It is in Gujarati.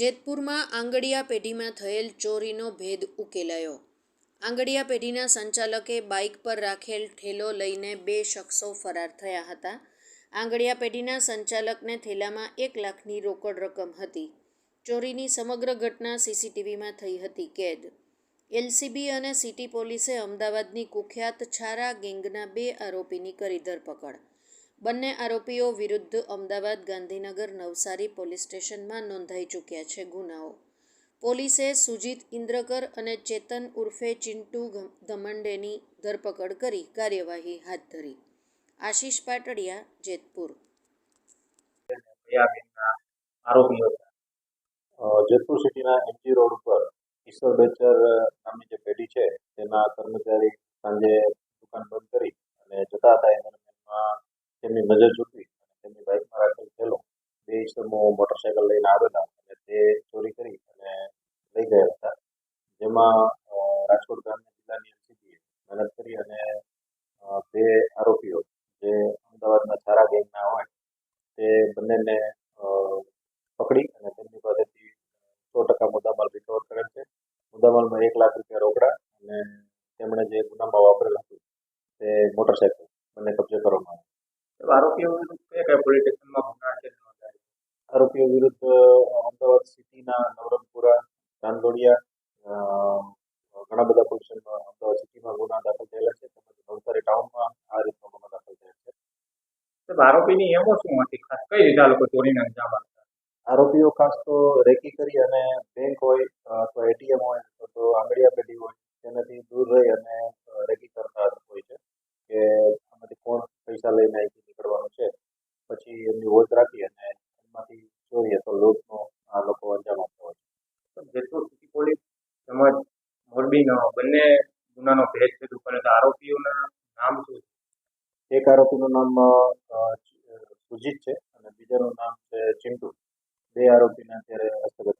જેતપુરમાં આંગડિયા પેઢીમાં થયેલ ચોરીનો ભેદ ઉકેલાયો. આંગડિયા પેઢીના સંચાલકે બાઇક પર રાખેલ ઠેલો લઈને બે શખ્સો ફરાર થયા હતા. આંગડિયા પેઢીના સંચાલકને થેલામાં એક લાખની રોકડ રકમ હતી. ચોરીની સમગ્ર ઘટના સીસીટીવીમાં થઈ હતી કેદ. એલસીબી અને સિટી પોલીસે અમદાવાદની કુખ્યાત છારા ગેંગના બે આરોપીની કરી ધરપકડ. બંને આરોપીઓ વિરુદ્ધ અમદાવાદ ગાંધીનગર નવસારી પોલીસ સ્ટેશનમાં નોંધાઈ ચૂક્યા છે ગુનાઓ. પોલીસે સુજીત ઇન્દ્રકર અને ચેતન ઉર્ફે ચિંટુ ધમંડેની ધરપકડ કરી કાર્યવાહી હાથ ધરી. આશીષ પાટડિયા, જેતપુર. જેતપુર સિટીના એમજી રોડ ઉપર ઈશ્વર બેચર નામની જે પેઢી છે, તેના કર્મચારી સાંજે દુકાન બંધ કરી અને જતા હતા એ દરમિયાનમાં તેમની નજર અને તેમની બાઇકમાં રાખેલ થેલો બે ઈસમો મોટરસાયકલ લઈને આવેલા અને તે ચોરી કરી અને લઈ ગયા હતા. જેમાં રાજકોટ ગ્રામ્ય જિલ્લાની એલસીબીએ મહેનત કરી અને બે આરોપીઓ જે અમદાવાદના છારા ગેંગના હોય તે બંનેને પકડી અને તેમની પાસેથી સો ટકા મુદ્દામાલ રિકવર કરેલ છે. મુદ્દામાલમાં એક લાખ રૂપિયા રોકડા અને તેમણે જે ગુનામાં વાપરેલ હતું તે મોટરસાયકલ બંને કબજે કરવામાં આવ્યા. આરોપીઓ વિરુદ્ધ કયા કયા પોલીસ સ્ટેશનમાં ગુના છે આરોપીઓ વિરુદ્ધ અમદાવાદ સિટીના નવરંગપુરા ચાંદોડિયા ઘણા બધા પોઝિશનમાં અમદાવાદ સિટીમાં ગુના દાખલ થયેલા છે. તેમજ નવસારી ટાઉનમાં આ રીતનો ગુનો દાખલ થયેલ છે. આરોપીની એમો શું હતી? ખાસ કઈ રીતે આ લોકો ચોરીને અંજામ આપતા? આરોપીઓ ખાસ તો રેકી કરી અને બેંક હોય અથવા એટીએમ હોય અથવા તો આંગળીયા પેઢી હોય તેનાથી દૂર રહી અને રેકી કરતા હોય છે. કે આમાંથી કોણ પૈસા લઈને અહીંથી બંને ગુનાનો ભેદ છે દુકાને. તો આરોપીઓના નામ શું એક આરોપીનું નામ સુજીત છે અને બીજાનું નામ છે ચિંટુ. બે આરોપીના અત્યારે હસ્તગત